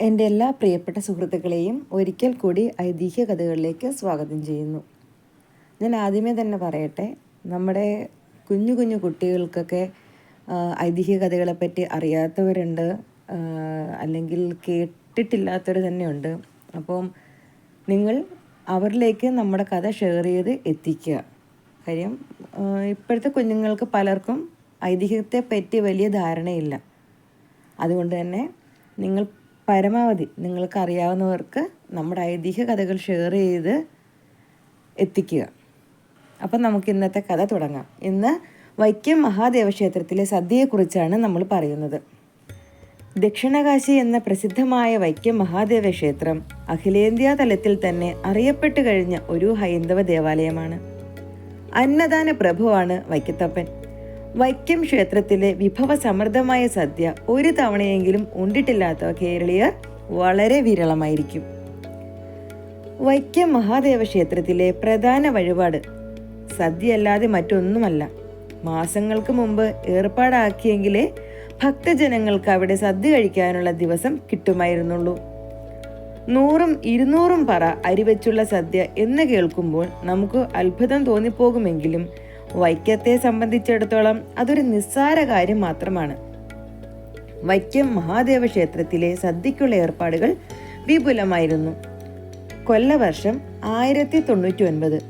എന്റെ എല്ലാ പ്രിയപ്പെട്ട സുഹൃത്തുക്കളെയും ഒരിക്കൽ കൂടി ഐതിഹ്യ കഥകളിലേക്ക് സ്വാഗതം ചെയ്യുന്നു. ഞാൻ ആദ്യമേ തന്നെ പറയട്ടെ നമ്മുടെ കുഞ്ഞു കുഞ്ഞു കുട്ടികൾക്കൊക്കെ ഐതിഹ്യ കഥകളെപ്പറ്റി അറിയാത്തവരുണ്ട് അല്ലെങ്കിൽ കേട്ടിട്ടില്ലാത്തവർ തന്നെയുണ്ട്. അപ്പം നിങ്ങൾ അവരിലേക്ക് നമ്മുടെ കഥ ഷെയർ ചെയ്ത് എത്തിക്കുക. കാര്യം ഇപ്പോഴത്തെ കുഞ്ഞുങ്ങൾക്ക് പലർക്കും ഐതിഹ്യത്തെ പറ്റി വലിയ ധാരണയില്ല. അതുകൊണ്ട് തന്നെ നിങ്ങൾ പരമാവധി നിങ്ങൾക്ക് അറിയാവുന്നവർക്ക് നമ്മുടെ ഐതിഹ്യ കഥകൾ ഷെയർ ചെയ്ത് എത്തിക്കുക. അപ്പം നമുക്ക് ഇന്നത്തെ കഥ തുടങ്ങാം. ഇന്ന് വൈക്കം മഹാദേവ ക്ഷേത്രത്തിലെ സദ്യയെക്കുറിച്ചാണ് നമ്മൾ പറയുന്നത്. ദക്ഷിണകാശി എന്ന പ്രസിദ്ധമായ വൈക്കം മഹാദേവ ക്ഷേത്രം അഖിലേന്ത്യാ തലത്തിൽ തന്നെ അറിയപ്പെട്ടു കഴിഞ്ഞ ഒരു ഹൈന്ദവ ദേവാലയമാണ്. അന്നദാന പ്രഭുവാണ് വൈക്കത്തപ്പൻ. വൈക്കം ക്ഷേത്രത്തിലെ വിഭവ സമൃദ്ധമായ സദ്യ ഒരു തവണയെങ്കിലും ഉണ്ടിട്ടില്ലാത്ത കേരളീയർ വളരെ വിരളമായിരിക്കും. വൈക്കം മഹാദേവ ക്ഷേത്രത്തിലെ പ്രധാന വഴിപാട് സദ്യയല്ലാതെ മറ്റൊന്നുമല്ല. മാസങ്ങൾക്ക് മുമ്പ് ഏർപ്പാടാക്കിയെങ്കിലേ ഭക്തജനങ്ങൾക്ക് അവിടെ സദ്യ കഴിക്കാനുള്ള ദിവസം കിട്ടുമായിരുന്നുള്ളൂ. നൂറും ഇരുന്നൂറും പറ അരിവെച്ചുള്ള സദ്യ എന്ന് കേൾക്കുമ്പോൾ നമുക്ക് അത്ഭുതം തോന്നിപ്പോകുമെങ്കിലും വൈക്കത്തെ സംബന്ധിച്ചിടത്തോളം അതൊരു നിസ്സാര കാര്യം മാത്രമാണ്. വൈക്കം മഹാദേവ ക്ഷേത്രത്തിലെ സദ്യക്കുള്ള ഏർപ്പാടുകൾ വിപുലമായിരുന്നു. കൊല്ലവർഷം ആയിരത്തി തൊണ്ണൂറ്റി ഒൻപത്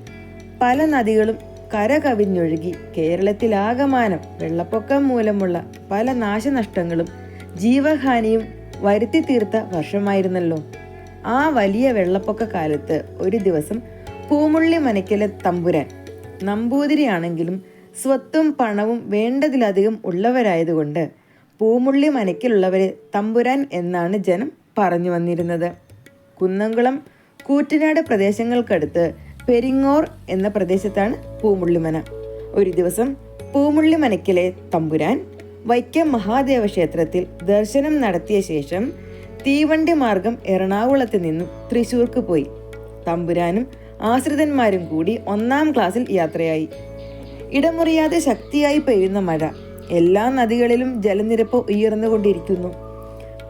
പല നദികളും കര കവിഞ്ഞൊഴുകി കേരളത്തിലാകമാനം വെള്ളപ്പൊക്കം മൂലമുള്ള പല നാശനഷ്ടങ്ങളും ജീവഹാനിയും വരുത്തി തീർത്ത വർഷമായിരുന്നല്ലോ. ആ വലിയ വെള്ളപ്പൊക്ക കാലത്ത് ഒരു ദിവസം പൂമുള്ളി മനക്കലെ തമ്പുരാൻ നമ്പൂതിരിയാണെങ്കിലും സ്വത്തും പണവും വേണ്ടതിലധികം ഉള്ളവരായതുകൊണ്ട് പൂമുള്ളി മനക്കിലുള്ളവരെ തമ്പുരാൻ എന്നാണ് ജനം പറഞ്ഞു വന്നിരുന്നത്. കുന്നംകുളം കൂറ്റനാട് പ്രദേശങ്ങൾക്കടുത്ത് പെരിങ്ങോർ എന്ന പ്രദേശത്താണ് പൂമുള്ളിമന. ഒരു ദിവസം പൂമുള്ളിമനയ്ക്കിലെ തമ്പുരാൻ വൈക്കം മഹാദേവ ക്ഷേത്രത്തിൽ ദർശനം നടത്തിയ ശേഷം തീവണ്ടി മാർഗം എറണാകുളത്ത് നിന്നും തൃശൂർക്ക് പോയി. തമ്പുരാനും ആശ്രിതന്മാരും കൂടി ഒന്നാം ക്ലാസ്സിൽ യാത്രയായി. ഇടമുറിയാതെ ശക്തിയായി പെയ്യുന്ന മഴ എല്ലാ നദികളിലും ജലനിരപ്പ് ഉയർന്നുകൊണ്ടിരിക്കുന്നു.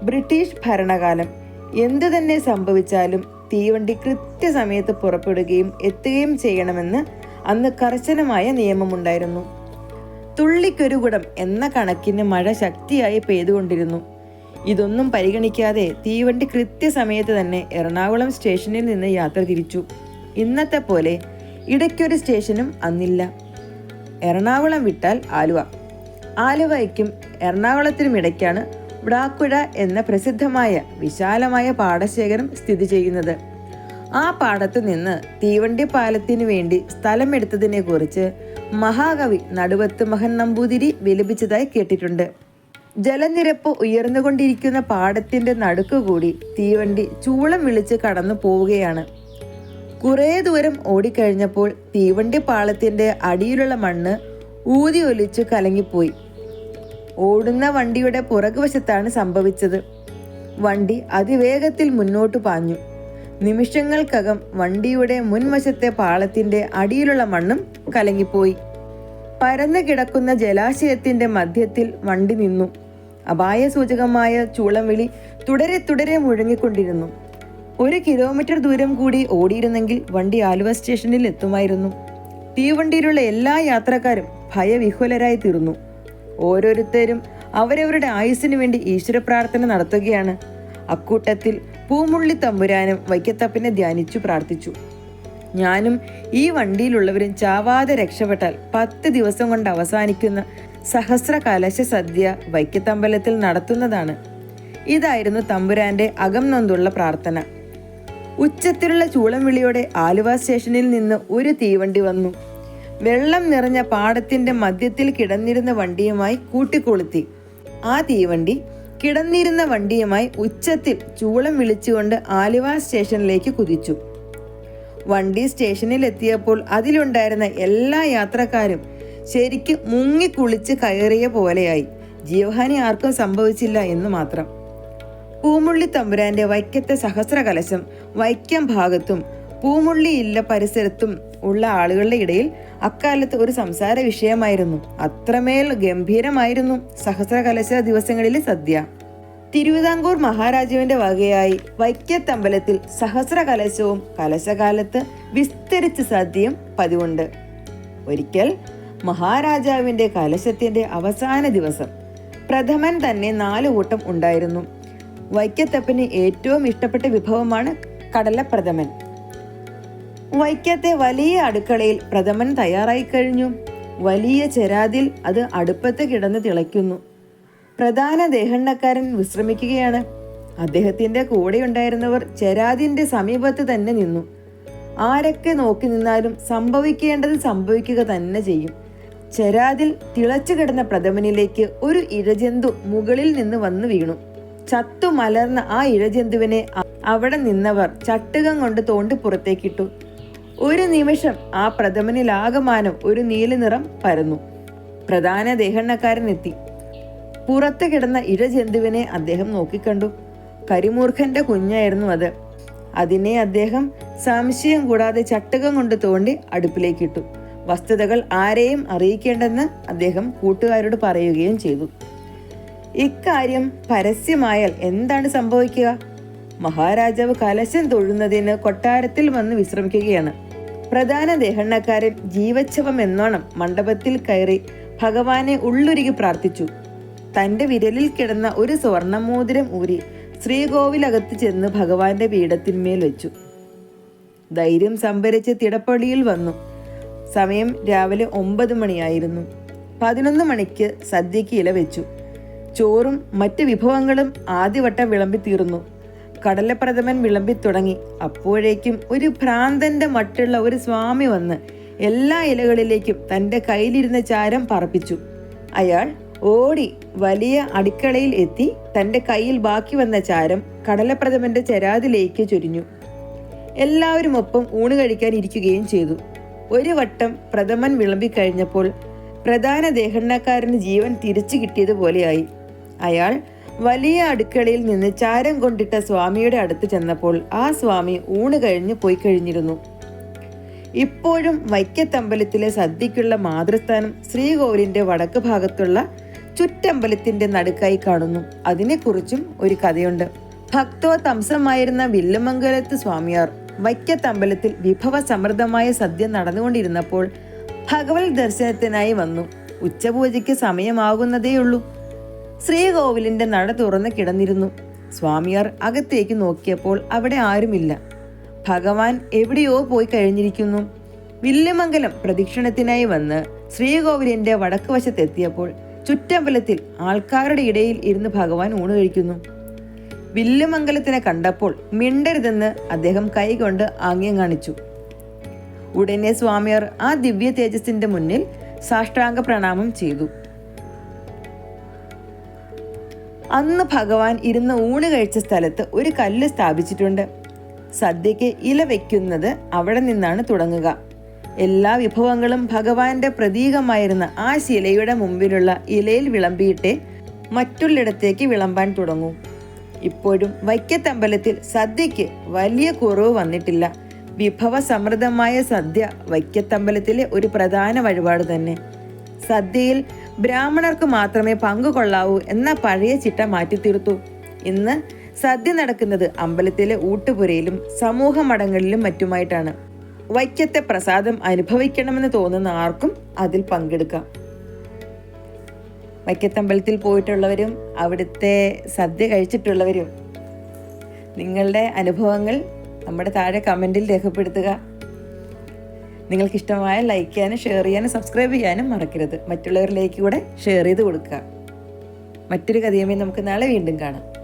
ബ്രിട്ടീഷ് ഭരണകാലം എന്തു തന്നെ സംഭവിച്ചാലും തീവണ്ടി കൃത്യസമയത്ത് പുറപ്പെടുകയും എത്തുകയും ചെയ്യണമെന്ന് അന്ന് കർശനമായ നിയമമുണ്ടായിരുന്നു. തുള്ളിക്കൊരു കുടം എന്ന കണക്കിന് മഴ ശക്തിയായി പെയ്തുകൊണ്ടിരുന്നു. ഇതൊന്നും പരിഗണിക്കാതെ തീവണ്ടി കൃത്യസമയത്ത് തന്നെ എറണാകുളം സ്റ്റേഷനിൽ നിന്ന് യാത്ര തിരിച്ചു. ഇന്നത്തെ പോലെ ഇടയ്ക്കൊരു സ്റ്റേഷനും അന്നില്ല. എറണാകുളം വിട്ടാൽ ആലുവ. ആലുവയ്ക്കും എറണാകുളത്തിനും ഇടയ്ക്കാണ് വ്ടാക്കുഴ എന്ന പ്രസിദ്ധമായ വിശാലമായ പാടശേഖരം സ്ഥിതി ചെയ്യുന്നത്. ആ പാടത്തു നിന്ന് തീവണ്ടി പാലത്തിനു വേണ്ടി സ്ഥലമെടുത്തതിനെ കുറിച്ച് മഹാകവി നടുവത്ത് മഹൻ നമ്പൂതിരി വിലപിച്ചതായി കേട്ടിട്ടുണ്ട്. ജലനിരപ്പ് ഉയർന്നുകൊണ്ടിരിക്കുന്ന പാടത്തിന്റെ നടുക്കുകൂടി തീവണ്ടി ചൂളം വിളിച്ച് കടന്നു പോവുകയാണ്. കുറേ ദൂരം ഓടിക്കഴിഞ്ഞപ്പോൾ തീവണ്ടി പാളത്തിന്റെ അടിയിലുള്ള മണ്ണ് ഊതി ഒലിച്ചു കലങ്ങിപ്പോയി. ഓടുന്ന വണ്ടിയുടെ പുറകുവശത്താണ് സംഭവിച്ചത്. വണ്ടി അതിവേഗത്തിൽ മുന്നോട്ട് പാഞ്ഞു. നിമിഷങ്ങൾക്കകം വണ്ടിയുടെ മുൻവശത്തെ പാളത്തിന്റെ അടിയിലുള്ള മണ്ണും കലങ്ങിപ്പോയി. പരന്നു കിടക്കുന്ന ജലാശയത്തിന്റെ മധ്യത്തിൽ വണ്ടി നിന്നു. അപായസൂചകമായ ചൂളംവിളി തുടരെ തുടരെ മുഴങ്ങിക്കൊണ്ടിരുന്നു. ഒരു കിലോമീറ്റർ ദൂരം കൂടി ഓടിയിരുന്നെങ്കിൽ വണ്ടി ആലുവ സ്റ്റേഷനിൽ എത്തുമായിരുന്നു. തീവണ്ടിയിലുള്ള എല്ലാ യാത്രക്കാരും ഭയവിഹ്വലരായി തീർന്നു. ഓരോരുത്തരും അവരവരുടെ ആയുസ്സിനു വേണ്ടി ഈശ്വര പ്രാർത്ഥന നടത്തുകയാണ്. അക്കൂട്ടത്തിൽ പൂമുള്ളി തമ്പുരാനും വൈക്കത്തപ്പനെ ധ്യാനിച്ചു പ്രാർത്ഥിച്ചു. ഞാനും ഈ വണ്ടിയിലുള്ളവരും ചാവാതെ രക്ഷപ്പെട്ടാൽ പത്ത് ദിവസം കൊണ്ട് അവസാനിക്കുന്ന സഹസ്ര കലശ സദ്യ വൈക്കത്തമ്പലത്തിൽ നടത്തുന്നതാണ്. ഇതായിരുന്നു തമ്പുരാന്റെ അകം നൊന്തുള്ള പ്രാർത്ഥന. ഉച്ചത്തിലുള്ള ചൂളം വിളിയോടെ ആലുവ സ്റ്റേഷനിൽ നിന്ന് ഒരു തീവണ്ടി വന്നു. വെള്ളം നിറഞ്ഞ പാടത്തിന്റെ മധ്യത്തിൽ കിടന്നിരുന്ന വണ്ടിയുമായി കൂട്ടിക്കൊളുത്തി. ആ തീവണ്ടി കിടന്നിരുന്ന വണ്ടിയുമായി ഉച്ചത്തിൽ ചൂളം വിളിച്ചുകൊണ്ട് ആലുവ സ്റ്റേഷനിലേക്ക് കുതിച്ചു. വണ്ടി സ്റ്റേഷനിൽ എത്തിയപ്പോൾ അതിലുണ്ടായിരുന്ന എല്ലാ യാത്രക്കാരും ശരിക്ക് മുങ്ങിക്കുളിച്ച് കയറിയ പോലെയായി. ജീവഹാനി ആർക്കും സംഭവിച്ചില്ല എന്ന് മാത്രം. പൂമുള്ളി തമ്പുരാന്റെ വൈക്കത്തെ സഹസ്ര കലശം വൈക്കം ഭാഗത്തും പൂമുള്ളി ഇല്ല പരിസരത്തും ഉള്ള ആളുകളുടെ ഇടയിൽ അക്കാലത്ത് ഒരു സംസാര വിഷയമായിരുന്നു. അത്രമേൽ ഗംഭീരമായിരുന്നു സഹസ്ര കലശ ദിവസങ്ങളിലെ സദ്യ. തിരുവിതാംകൂർ മഹാരാജാവിന്റെ വകയായി വൈക്കത്തമ്പലത്തിൽ സഹസ്ര കലശവും കലശകാലത്ത് വിസ്തരിച്ച സദ്യയും പതിവുണ്ട്. ഒരിക്കൽ മഹാരാജാവിന്റെ കലശത്തിന്റെ അവസാന ദിവസം പ്രഥമൻ തന്നെ നാല് കൂട്ടം ഉണ്ടായിരുന്നു. വൈക്കത്തപ്പന് ഏറ്റവും ഇഷ്ടപ്പെട്ട വിഭവമാണ് കടലപ്രഥമൻ. വൈക്കത്തെ വലിയ അടുക്കളയിൽ പ്രഥമൻ തയ്യാറായി കഴിഞ്ഞു. വലിയ ചെരാതിൽ അത് അടുപ്പത്ത് കിടന്ന് തിളയ്ക്കുന്നു. പ്രധാന ദേഹണ്ണക്കാരൻ വിശ്രമിക്കുകയാണ്. അദ്ദേഹത്തിന്റെ കൂടെ ഉണ്ടായിരുന്നവർ ചെരാതിന്റെ സമീപത്ത് തന്നെ നിന്നു. ആരൊക്കെ നോക്കി നിന്നാലും സംഭവിക്കേണ്ടത് സംഭവിക്കുക തന്നെ ചെയ്യും. ചെരാതിൽ തിളച്ചു കിടന്ന പ്രഥമനിലേക്ക് ഒരു ഇഴജന്തു മുകളിൽ നിന്ന് വന്നു വീണു. ചത്തു മലർന്ന ആ ഇഴജന്തുവിനെ അവിടെ നിന്നവർ ചട്ടുകം കൊണ്ട് തോണ്ടി പുറത്തേക്കിട്ടു. ഒരു നിമിഷം ആ പ്രഥമനിലാകമാനം ഒരു നീലനിറം പരന്നു. പ്രധാന ദേഹണ്ണക്കാരൻ എത്തി പുറത്ത് കിടന്ന ഇഴജന്തുവിനെ അദ്ദേഹം നോക്കിക്കണ്ടു. കരിമൂർഖന്റെ കുഞ്ഞായിരുന്നു അത്. അതിനെ അദ്ദേഹം സംശയം കൂടാതെ ചട്ടുകം കൊണ്ട് തോണ്ടി അടുപ്പിലേക്കിട്ടു. വസ്തുതകൾ ആരെയും അറിയിക്കേണ്ടെന്ന് അദ്ദേഹം കൂട്ടുകാരോട് പറയുകയും ചെയ്തു. ഇക്കാര്യം പരസ്യമായാൽ എന്താണ് സംഭവിക്കുക? മഹാരാജാവ് കലശം തൊഴുന്നതിന് കൊട്ടാരത്തിൽ വന്ന് വിശ്രമിക്കുകയാണ്. പ്രധാന ദേഹണ്ണക്കാരൻ ജീവച്ഛവം എന്നോണം മണ്ഡപത്തിൽ കയറി ഭഗവാനെ ഉള്ളുരുകി പ്രാർത്ഥിച്ചു. തന്റെ വിരലിൽ കിടന്ന ഒരു സ്വർണമോതിരം ഊരി ശ്രീകോവിലകത്ത് ചെന്ന് ഭഗവാന്റെ പീഠത്തിന്മേൽ വെച്ചു. ധൈര്യം സംഭരിച്ച് തിടപ്പള്ളിയിൽ വന്നു. സമയം രാവിലെ ഒമ്പത് മണിയായിരുന്നു. പതിനൊന്ന് മണിക്ക് സദ്യക്ക് ഇല വെച്ചു. ചോറും മറ്റ് വിഭവങ്ങളും ആദ്യവട്ടം വിളമ്പിത്തീർന്നു. കടലപ്രഥമൻ വിളമ്പി തുടങ്ങി അപ്പോഴേക്കും ഒരു ഭ്രാന്തന്റെ മട്ടുള്ള ഒരു സ്വാമി വന്ന് എല്ലാ ഇലകളിലേക്കും തന്റെ കയ്യിലിരുന്ന ചാരം പറപ്പിച്ചു. അയാൾ ഓടി വലിയ അടുക്കളയിൽ എത്തി തന്റെ കയ്യിൽ ബാക്കി വന്ന ചാരം കടലപ്രഥമന്റെ ചെരാതിലേക്ക് ചൊരിഞ്ഞു. എല്ലാവരും ഒപ്പം ഊണ് കഴിക്കാൻ ഇരിക്കുകയും ചെയ്തു. ഒരു വട്ടം പ്രഥമൻ വിളമ്പിക്കഴിഞ്ഞപ്പോൾ പ്രധാന ദേഹണ്ണക്കാരന് ജീവൻ തിരിച്ചു കിട്ടിയതുപോലെയായി. അയാൾ വലിയ അടുക്കളയിൽ നിന്ന് ചാരം കൊണ്ടിട്ട സ്വാമിയുടെ അടുത്ത് ചെന്നപ്പോൾ ആ സ്വാമി ഊണ് കഴിഞ്ഞ് പോയി കഴിഞ്ഞിരുന്നു. ഇപ്പോഴും വൈക്കത്തമ്പലത്തിലെ സദ്യക്കുള്ള മാതൃസ്ഥാനം ശ്രീകോവിലിന്റെ വടക്ക് ഭാഗത്തുള്ള ചുറ്റമ്പലത്തിന്റെ നടുക്കായി കാണുന്നു. അതിനെക്കുറിച്ചും ഒരു കഥയുണ്ട്. ഭക്തോ തംസമായിരുന്ന വില്ലുമംഗലത്ത് സ്വാമിയാർ വൈക്കത്തമ്പലത്തിൽ വിഭവ സമൃദ്ധമായ സദ്യ നടന്നുകൊണ്ടിരുന്നപ്പോൾ ഭഗവത് ദർശനത്തിനായി വന്നു. ഉച്ചപൂജയ്ക്ക് സമയമാകുന്നതേയുള്ളൂ. ശ്രീകോവിലിന്റെ നട തുറന്ന് കിടന്നിരുന്നു. സ്വാമിയാർ അകത്തേക്ക് നോക്കിയപ്പോൾ അവിടെ ആരുമില്ല. ഭഗവാൻ എവിടെയോ പോയി കഴിഞ്ഞിരിക്കുന്നു. വില്ലുമംഗലം പ്രദക്ഷിണത്തിനായി വന്ന് ശ്രീകോവിലിന്റെ വടക്ക് വശത്തെത്തിയപ്പോൾ ചുറ്റമ്പലത്തിൽ ആൾക്കാരുടെ ഇടയിൽ ഇരുന്ന് ഭഗവാൻ ഊണ് കഴിക്കുന്നു. വില്ലുമംഗലത്തിനെ കണ്ടപ്പോൾ മിണ്ടരുതെന്ന് അദ്ദേഹം കൈകൊണ്ട് ആംഗ്യം കാണിച്ചു. ഉടനെ സ്വാമിയാർ ആ ദിവ്യ തേജസ്സിന്റെ മുന്നിൽ സാഷ്ടാംഗ പ്രണാമം ചെയ്തു. അന്ന് ഭഗവാൻ ഇരുന്ന് ഊണ് കഴിച്ച സ്ഥലത്ത് ഒരു കല്ല് സ്ഥാപിച്ചിട്ടുണ്ട്. സദ്യയ്ക്ക് ഇല വെക്കുന്നത് അവിടെ നിന്നാണ് തുടങ്ങുക. എല്ലാ വിഭവങ്ങളും ഭഗവാന്റെ പ്രതീകമായിരുന്ന ആ ശിലയുടെ മുമ്പിലുള്ള ഇലയിൽ വിളമ്പിയിട്ടേ മറ്റുള്ളിടത്തേക്ക് വിളമ്പാൻ തുടങ്ങൂ. ഇപ്പോഴും വൈക്കത്തമ്പലത്തിൽ സദ്യയ്ക്ക് വലിയ കുറവ് വന്നിട്ടില്ല. വിഭവ സമൃദ്ധമായ സദ്യ വൈക്കത്തമ്പലത്തിലെ ഒരു പ്രധാന വഴിപാട് തന്നെ. സദ്യയിൽ ബ്രാഹ്മണർക്ക് മാത്രമേ പങ്കുകൊള്ളാവൂ എന്ന പഴയ ചിട്ട മാറ്റിത്തീർത്തു. ഇന്ന് സദ്യ നടക്കുന്നത് അമ്പലത്തിലെ ഊട്ടുപുരയിലും സമൂഹ മഠങ്ങളിലും മറ്റുമായിട്ടാണ്. വൈക്കത്തെ പ്രസാദം അനുഭവിക്കണമെന്ന് തോന്നുന്ന ആർക്കും അതിൽ പങ്കെടുക്കാം. വൈക്കത്തമ്പലത്തിൽ പോയിട്ടുള്ളവരും അവിടുത്തെ സദ്യ കഴിച്ചിട്ടുള്ളവരും നിങ്ങളുടെ അനുഭവങ്ങൾ നമ്മുടെ താഴെ കമന്റിൽ രേഖപ്പെടുത്തുക. നിങ്ങൾക്ക് ഇഷ്ടമായ ലൈക്ക് ചെയ്യാനും ഷെയർ ചെയ്യാനും സബ്സ്ക്രൈബ് ചെയ്യാനും മറക്കരുത്. മറ്റുള്ളവരിലേക്ക് കൂടെ ഷെയർ ചെയ്ത് കൊടുക്കുക. മറ്റൊരു കഥയുമായി നമുക്ക് നാളെ വീണ്ടും കാണാം.